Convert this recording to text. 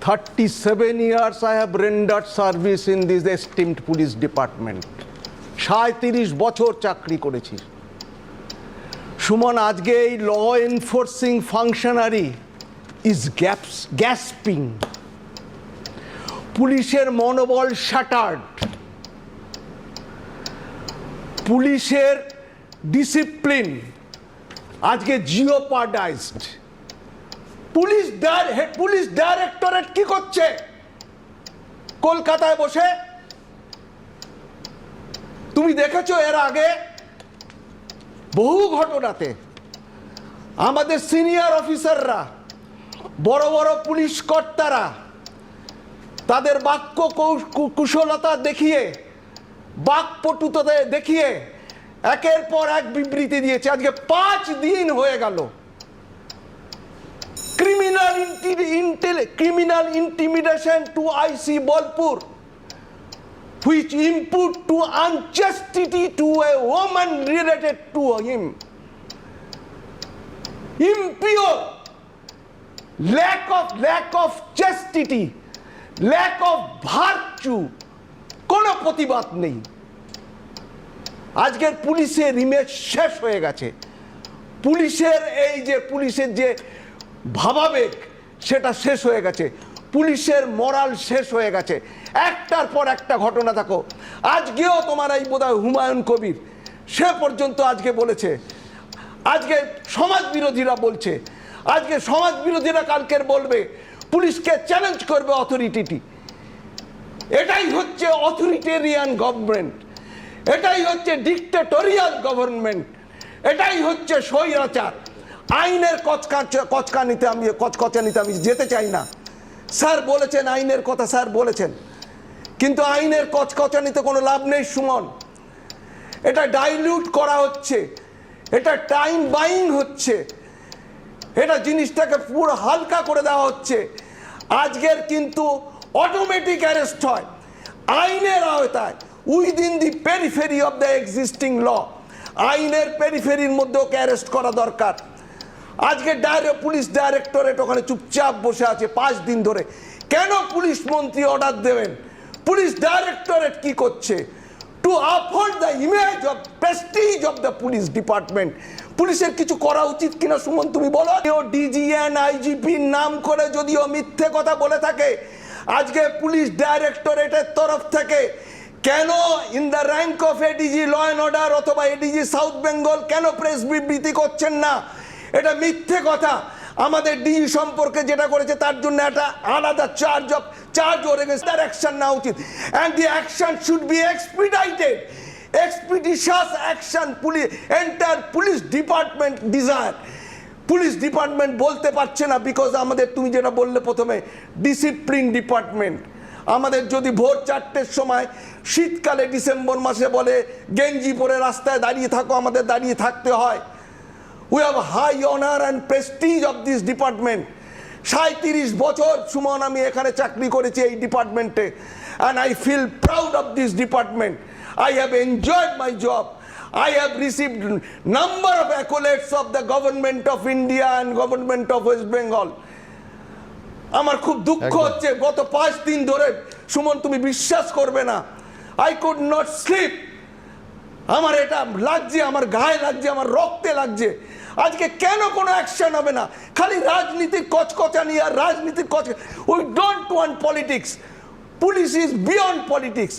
37 years I have rendered service in this esteemed police department. সাঁত্রিশ বছর চাকরি করেছি। সুমন, আজকে এই law enforcing functionary is gaps gasping পুলিশের মনোবল শাটার্ড পুলিশের ডিসিপ্লিন আজকে জিওপার্ডাইজড পুলিশ পুলিশ ডাইরেক্টরেট কি করছে? কলকাতায় বসে? তুমি দেখেছ এর আগে? বহু ঘটনাতে। আমাদের সিনিয়র অফিসাররা, বড় বড় পুলিশ কর্তারা, তাদের বাক্য কুশলতা দেখিয়ে বাকপটুতা দেখিয়ে, একের পর এক বিবৃতি দিয়েছে। আজকে পাঁচ দিন হয়ে গেল। Intel- criminal intimidation to IC Bolpur, which input to unchastity to a woman related to him. Impure, lack of lack of chastity, lack of virtue, কোনো প্রতিবাদ নেই আজকের পুলিশের ইমেজ শেষ হয়ে গেছে পুলিশের এই যে পুলিশের যে ভাবাবেগ, সেটা শেষ হয়ে গেছে। পুলিশের মরাল শেষ হয়ে গেছে। একটার পর একটা ঘটনা থাকো আজকেও তোমার এই বোধহয় হুমায়ুন কবির, সে পর্যন্ত আজকে বলেছে। আজকে সমাজ বিরোধীরা বলছে। আজকে সমাজ বিরোধীরা কালকের বলবে, পুলিশকে চ্যালেঞ্জ করবে অথরিটিটি এটাই হচ্ছে অথরিটেরিয়ান গভর্নমেন্ট এটাই হচ্ছে ডিক্টেটোরিয়াল গভর্নমেন্ট এটাই হচ্ছে স্বৈরাচার। আইনের কচকা কচকানিতে আমি কচকচানিতে আমি যেতে চাই না। স্যার বলেছেন আইনের কথা, স্যার বলেছেন। কিন্তু আইনের কচকচানিতে কোনো লাভ নেই, সুমন। এটা ডাইলিউট করা হচ্ছে, এটা টাইম বাইং হচ্ছে, এটা জিনিসটাকে পুরো হালকা করে দেওয়া হচ্ছে। আজকের কিন্তু অটোমেটিক অ্যারেস্ট হয়। আইনের আওতায় within the periphery of the existing law আইনের পেরিফেরির মধ্যে ওকে অ্যারেস্ট করা দরকার। আজকে ডাইরেক্ট পুলিশ ডাইরেক্টরেট ওখানে চুপচাপ বসে আছে পাঁচ দিন ধরে। কেন পুলিশ মন্ত্রী অর্ডার দেবেন? পুলিশ ডাইরেক্টরেট কি করছে? To uphold the image of prestige of the police department পুলিশের কিছু করা উচিত কিনা সুমন, তুমি বলো? ও ডিজিএন আইজিপির নাম করে যদিও মিথ্যে কথা বলে থাকে, আজকে পুলিশ ডাইরেক্টরেটের তরফ থেকে কেন in the rank of ADG law and order অথবা এডিজি সাউথ বেঙ্গল কেন প্রেস বিবৃতি করছেন না? এটা মিথ্যে কথা। আমাদের ডিজি সম্পর্কে যেটা করেছে, তার জন্য একটা আলাদা charge of charge or against তার অ্যাকশন নেওয়া উচিত। And the action should be expedited expeditious action police enter police department desire police department বলতে পারছে না বিকজ আমাদের তুমি যেটা বললে প্রথমে ডিসিপ্লিন ডিপার্টমেন্ট আমাদের যদি ভোর চারটের সময়, শীতকালে ডিসেম্বর মাসে বলে, গেঞ্জি পরে রাস্তায় দাঁড়িয়ে থাকো, আমাদের দাঁড়িয়ে থাকতে হয়। We have high honour and prestige of this department সাঁত্রিশ বছর সুমন আমি এখানে চাকরি করেছি এই ডিপার্টমেন্টে and I feel proud of this department I have enjoyed my job I have received number of accolades of the government of India and government of West Bengal. আমার খুব দুঃখ। হচ্ছে গত পাঁচ দিন ধরে সুমন তুমি বিশ্বাস করবে না। আই কুড নট স্লিপ আমার এটা লাগছে আমার গায়ে লাগছে আমার রক্তে লাগছে। আজকে কেন কোনো অ্যাকশন হবে না? খালি রাজনীতির কচকচানি আর রাজনীতির কচ we don't want politics police is beyond politics